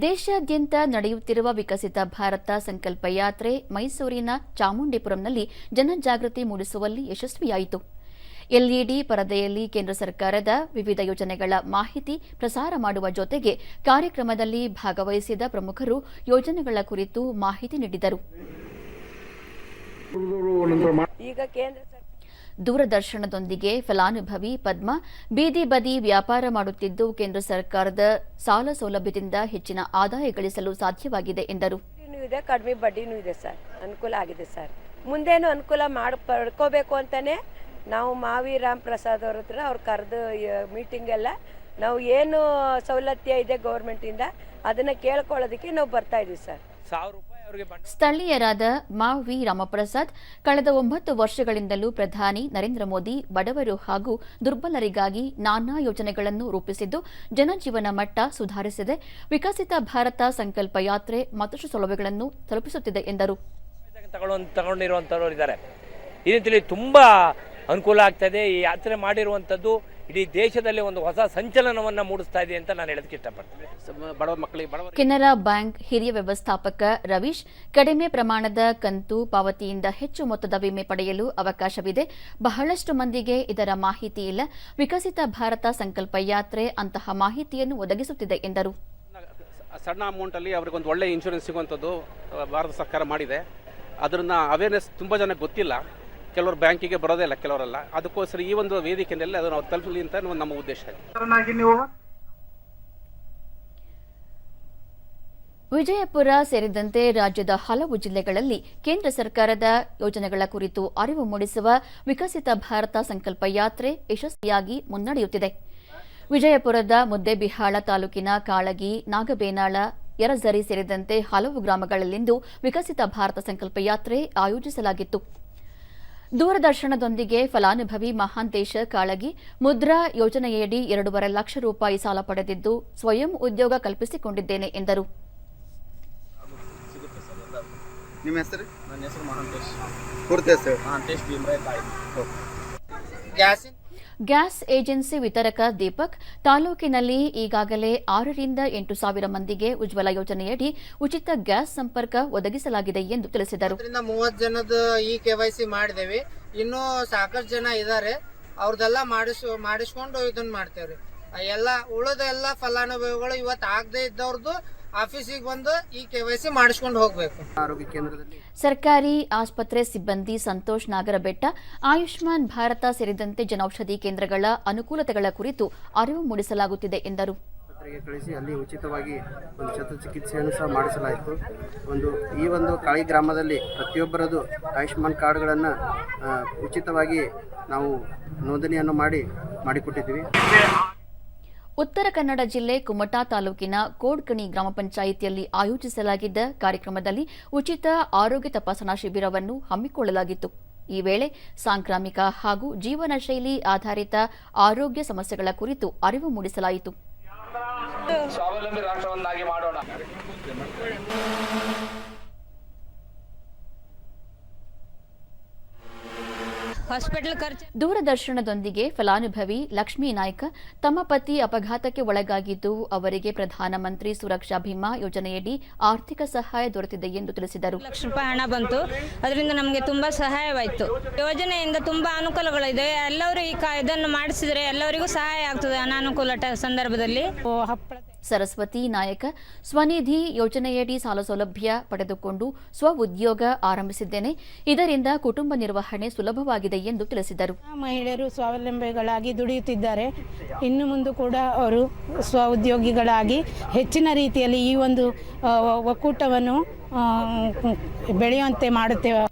ದೇಶಾದ್ಯಂತ ನಡೆಯುತ್ತಿರುವ ವಿಕಸಿತ ಭಾರತ ಸಂಕಲ್ಪ ಯಾತ್ರೆ ಮೈಸೂರಿನ ಚಾಮುಂಡಿಪುರಂನಲ್ಲಿ ಜನಜಾಗೃತಿ ಮೂಡಿಸುವಲ್ಲಿ ಯಶಸ್ವಿಯಾಯಿತು. ಎಲ್ಇಡಿ ಪರದೆಯಲ್ಲಿ ಕೇಂದ್ರ ಸರ್ಕಾರದ ವಿವಿಧ ಯೋಜನೆಗಳ ಮಾಹಿತಿ ಪ್ರಸಾರ ಮಾಡುವ ಜೊತೆಗೆ ಕಾರ್ಯಕ್ರಮದಲ್ಲಿ ಭಾಗವಹಿಸಿದ ಪ್ರಮುಖರು ಯೋಜನೆಗಳ ಕುರಿತು ಮಾಹಿತಿ ನೀಡಿದರು. ಈಗ ಕೇಂದ್ರ ಸರ್ಕಾರ ದೂರದರ್ಶನದೊಂದಿಗೆ ಫಲಾನುಭವಿ ಪದ್ಮ ಬೀದಿ ಬದಿ ವ್ಯಾಪಾರ ಮಾಡುತ್ತಿದ್ದು ಕೇಂದ್ರ ಸರ್ಕಾರದ ಸಾಲ ಸೌಲಭ್ಯದಿಂದ ಹೆಚ್ಚಿನ ಆದಾಯ ಗಳಿಸಲು ಸಾಧ್ಯವಾಗಿದೆ ಎಂದರು. ಇದೆ ಕಡಿಮೆ ಬಡ್ಡಿನೂ ಇದೆ ಸರ್. ಅನುಕೂಲ ಆಗಿದೆ ಸರ್. ಮುಂದೇನು ಅನುಕೂಲ ಮಾಡಿ ಪಡ್ಕೋಬೇಕು ಅಂತಾನೆ ನಾವು ಮಾವಿ ರಾಮ್ ಪ್ರಸಾದ್ ಅವ್ರ ಹತ್ರ ಅವ್ರು ಕರೆದು ಮೀಟಿಂಗ್ ಎಲ್ಲ ನಾವು ಏನು ಸೌಲಭ್ಯ ಇದೆ ಗೌರ್ಮೆಂಟಿಂದ ಅದನ್ನು ಕೇಳ್ಕೊಳ್ಳೋದಕ್ಕೆ ನಾವು ಬರ್ತಾ ಇದೀವಿ ಸರ್. ಸಾವಿರ ರೂಪಾಯಿ ಸ್ಥಳೀಯರಾದ ಮಾ ವಿ ರಾಮಪ್ರಸಾದ್ ಕಳೆದ ಒಂಬತ್ತು ವರ್ಷಗಳಿಂದಲೂ ಪ್ರಧಾನಿ ನರೇಂದ್ರ ಮೋದಿ ಬಡವರು ಹಾಗೂ ದುರ್ಬಲರಿಗಾಗಿ ನಾನಾ ಯೋಜನೆಗಳನ್ನು ರೂಪಿಸಿದ್ದು ಜನಜೀವನ ಮಟ್ಟ ಸುಧಾರಿಸಿದೆ. ವಿಕಸಿತ ಭಾರತ ಸಂಕಲ್ಪ ಯಾತ್ರೆ ಮತ್ತಷ್ಟು ಸೌಲಭ್ಯಗಳನ್ನು ತಲುಪಿಸುತ್ತಿದೆ ಎಂದರು. ತುಂಬಾ ಇದ್ದಾರೆ. ಈ ನಿಟ್ಟಿನಲ್ಲಿ ತುಂಬ ಅನುಕೂಲ ಆಗ್ತದೆ. ಈ ಯಾತ್ರೆ ಮಾಡಿರುವಂಥದ್ದು ಇಡೀ ದೇಶದಲ್ಲಿ ಒಂದು ಹೊಸ ಸಂಚಲನವನ್ನು ಮೂಡಿಸ್ತಾ ಇದೆ ಅಂತ ನಾನು ಹೇಳೋದಕ್ಕೆ ಇಷ್ಟಪಡ್ತೇನೆ. ಸ- ಬಡವ ಮಕ್ಕಳಿಗೆ ಬಡವ ಕೆನರಾ ಬ್ಯಾಂಕ್ ಹಿರಿಯ ವ್ಯವಸ್ಥಾಪಕ ರವೀಶ್ ಕಡಿಮೆ ಪ್ರಮಾಣದ ಕಂತು ಪಾವತಿಯಿಂದ ಹೆಚ್ಚು ಮೊತ್ತದ ವಿಮೆ ಪಡೆಯಲು ಅವಕಾಶವಿದೆ. ಬಹಳಷ್ಟು ಮಂದಿಗೆ ಇದರ ಮಾಹಿತಿ ಇಲ್ಲ. ವಿಕಸಿತ ಭಾರತ ಸಂಕಲ್ಪ ಯಾತ್ರೆ ಅಂತಹ ಮಾಹಿತಿಯನ್ನು ಒದಗಿಸುತ್ತಿದೆ ಎಂದರು. ಸಣ್ಣ ಅಮೌಂಟಲ್ಲಿ ಅವ್ರಿಗೊಂದು ಒಳ್ಳೆ ಇನ್ಶೂರೆನ್ಸ್ ಸಿಗುವಂಥದ್ದು ಭಾರತ ಸರ್ಕಾರ ಮಾಡಿದೆ. ಅದರನ್ನ ಅವೇರ್ನೆಸ್ ತುಂಬ ಜನಕ್ಕೆ ಗೊತ್ತಿಲ್ಲ. ಕೆಲವರು ಬ್ಯಾಂಕಿಗೆ ಬರೋದೇ ಇಲ್ಲ ಕೆಲವರೆಲ್ಲ. ಅದಕ್ಕೋಸ್ಕರ ಈ ಒಂದು ವೇದಿಕೆಯಲ್ಲಿ ಅದನ್ನು ಅವ್ರು ತಲುಪಲಿ ಅಂತ ನಮ್ಮ ಉದ್ದೇಶ ವಿಜಯಪುರ ಸೇರಿದಂತೆ ರಾಜ್ಯದ ಹಲವು ಜಿಲ್ಲೆಗಳಲ್ಲಿ ಕೇಂದ್ರ ಸರ್ಕಾರದ ಯೋಜನೆಗಳ ಕುರಿತು ಅರಿವು ಮೂಡಿಸುವ ವಿಕಸಿತ ಭಾರತ ಸಂಕಲ್ಪ ಯಾತ್ರೆ ಯಶಸ್ವಿಯಾಗಿ ಮುನ್ನಡೆಯುತ್ತಿದೆ. ವಿಜಯಪುರದ ಮುದ್ದೇಬಿಹಾಳ ತಾಲೂಕಿನ ಕಾಳಗಿ ನಾಗಬೇನಾಳ ಯರಜರಿ ಸೇರಿದಂತೆ ಹಲವು ಗ್ರಾಮಗಳಲ್ಲಿಂದು ವಿಕಸಿತ ಭಾರತ ಸಂಕಲ್ಪ ಯಾತ್ರೆ ಆಯೋಜಿಸಲಾಗಿತ್ತು. ದೂರದರ್ಶನದೊಂದಿಗೆ ಫಲಾನುಭವಿ ಮಹಾಂತೇಶ ಕಾಳಗಿ ಮುದ್ರಾ ಯೋಜನೆಯಡಿ ಎರಡೂವರೆ ಲಕ್ಷ ರೂಪಾಯಿ ಸಾಲ ಪಡೆದಿದ್ದು ಸ್ವಯಂ ಉದ್ಯೋಗ ಕಲ್ಪಿಸಿಕೊಂಡಿದ್ದೇನೆ ಎಂದರು. ನಿಮ್ಮ ಗ್ಯಾಸ್ ಏಜೆನ್ಸಿ ವಿತರಕ ದೀಪಕ್, ತಾಲೂಕಿನಲ್ಲಿ ಈಗಾಗಲೇ ಆರರಿಂದ ಎಂಟು ಸಾವಿರ ಮಂದಿಗೆ ಉಜ್ವಲ ಯೋಜನೆಯಡಿ ಉಚಿತ ಗ್ಯಾಸ್ ಸಂಪರ್ಕ ಒದಗಿಸಲಾಗಿದೆ ಎಂದು ತಿಳಿಸಿದರು. ಅದರಿಂದ ಮೂವತ್ ಜನದ ಈ ಕೆವೈಸಿ ಮಾಡಿದೇವಿ ಇನ್ನೂ ಸಾಕಷ್ಟು ಜನ ಇದ್ದಾರೆ. ಅವ್ರದೆಲ್ಲ ಮಾಡಿಸ್, ಮಾಡಿಸ್ಕೊಂಡು ಇದನ್ನ ಮಾಡ್ತೇವ್ರಿ. ಎಲ್ಲ ಉಳಿದ ಎಲ್ಲ ಫಲಾನುಭವಿಗಳು ಇವತ್ತು ಆಗದೆ ಇದ್ದವ್ರದ್ದು ಆಫೀಸಿಗೆ ಬಂದು ಈ ಕೆ ವೈ ಸಿ ಮಾಡಿಸ್ಕೊಂಡು ಹೋಗ್ಬೇಕು. ಆರೋಗ್ಯ ಕೇಂದ್ರದಲ್ಲಿ. ಸರ್ಕಾರಿ ಆಸ್ಪತ್ರೆ ಸಿಬ್ಬಂದಿ ಸಂತೋಷ್ ನಾಗರಬೆಟ್ಟ ಆಯುಷ್ಮಾನ್ ಭಾರತ ಸೇರಿದಂತೆ ಜನೌಷಧಿ ಕೇಂದ್ರಗಳ ಅನುಕೂಲತೆಗಳ ಕುರಿತು ಅರಿವು ಮೂಡಿಸಲಾಗುತ್ತಿದೆ ಎಂದರು. ಕಳಿಸಿ ಅಲ್ಲಿ ಉಚಿತವಾಗಿ ಒಂದು ಶಸ್ತ್ರಚಿಕಿತ್ಸೆಯನ್ನು ಸಹ ಮಾಡಿಸಲಾಯಿತು. ಒಂದು ಈ ಒಂದು ಕಾಳಿ ಗ್ರಾಮದಲ್ಲಿ ಪ್ರತಿಯೊಬ್ಬರದು ಆಯುಷ್ಮಾನ್ ಕಾರ್ಡ್ಗಳನ್ನು ಉಚಿತವಾಗಿ ನಾವು ನೋಂದಣಿಯನ್ನು ಮಾಡಿ ಮಾಡಿಕೊಟ್ಟಿದ್ದೀವಿ. ಉತ್ತರ ಕನ್ನಡ ಜಿಲ್ಲೆ ಕುಮಟಾ ತಾಲೂಕಿನ ಕೋಡ್ಕಣಿ ಗ್ರಾಮ ಪಂಚಾಯಿತಿಯಲ್ಲಿ ಆಯೋಜಿಸಲಾಗಿದ್ದ ಕಾರ್ಯಕ್ರಮದಲ್ಲಿ ಉಚಿತ ಆರೋಗ್ಯ ತಪಾಸಣಾ ಶಿಬಿರವನ್ನು ಹಮ್ಮಿಕೊಳ್ಳಲಾಗಿತ್ತು. ಈ ವೇಳೆ ಸಾಂಕ್ರಾಮಿಕ ಹಾಗೂ ಜೀವನ ಶೈಲಿ ಆಧಾರಿತ ಆರೋಗ್ಯ ಸಮಸ್ಯೆಗಳ ಕುರಿತು ಅರಿವು ಮೂಡಿಸಲಾಯಿತು. ಹಾಸ್ಪಿಟಲ್ ಖರ್ಚು. ದೂರದರ್ಶನದೊಂದಿಗೆ ಫಲಾನುಭವಿ ಲಕ್ಷ್ಮೀ ನಾಯ್ಕ ತಮ್ಮ ಪತಿ ಅಪಘಾತಕ್ಕೆ ಒಳಗಾಗಿದ್ದು ಅವರಿಗೆ ಪ್ರಧಾನಮಂತ್ರಿ ಸುರಕ್ಷಾ ಭೀಮಾ ಯೋಜನೆಯಡಿ ಆರ್ಥಿಕ ಸಹಾಯ ದೊರೆತಿದೆ ಎಂದು ತಿಳಿಸಿದರು. ಲಕ್ಷ ರೂಪಾಯಿ ಹಣ ಬಂತು. ಅದರಿಂದ ನಮಗೆ ತುಂಬಾ ಸಹಾಯವಾಯಿತು. ಯೋಜನೆಯಿಂದ ತುಂಬಾ ಅನುಕೂಲಗಳಿದೆ. ಎಲ್ಲರೂ ಈ ಕಾ ಇದನ್ನು ಮಾಡಿಸಿದ್ರೆ ಎಲ್ಲರಿಗೂ ಸಹಾಯ ಆಗ್ತದೆ ಅನಾನುಕೂಲ ಟ- ಸಂದರ್ಭದಲ್ಲಿ ಸರಸ್ವತಿ ನಾಯಕ ಸ್ವನಿಧಿ ಯೋಜನೆಯಡಿ ಸಾಲ ಸೌಲಭ್ಯ ಪಡೆದುಕೊಂಡು ಸ್ವ ಉದ್ಯೋಗ ಆರಂಭಿಸಿದ್ದೇನೆ. ಇದರಿಂದ ಕುಟುಂಬ ನಿರ್ವಹಣೆ ಸುಲಭವಾಗಿದೆ ಎಂದು ತಿಳಿಸಿದರು. ಮಹಿಳೆಯರು ಸ್ವಾವಲಂಬಿಗಳಾಗಿ ದುಡಿಯುತ್ತಿದ್ದಾರೆ. ಇನ್ನು ಮುಂದೆ ಕೂಡ ಅವರು ಸ್ವ ಉದ್ಯೋಗಿಗಳಾಗಿ ಹೆಚ್ಚಿನ ರೀತಿಯಲ್ಲಿ ಈ ಒಂದು ಒಕ್ಕೂಟವನ್ನು ಬೆಳೆಯುವಂತೆ ಮಾಡುತ್ತೇವೆ.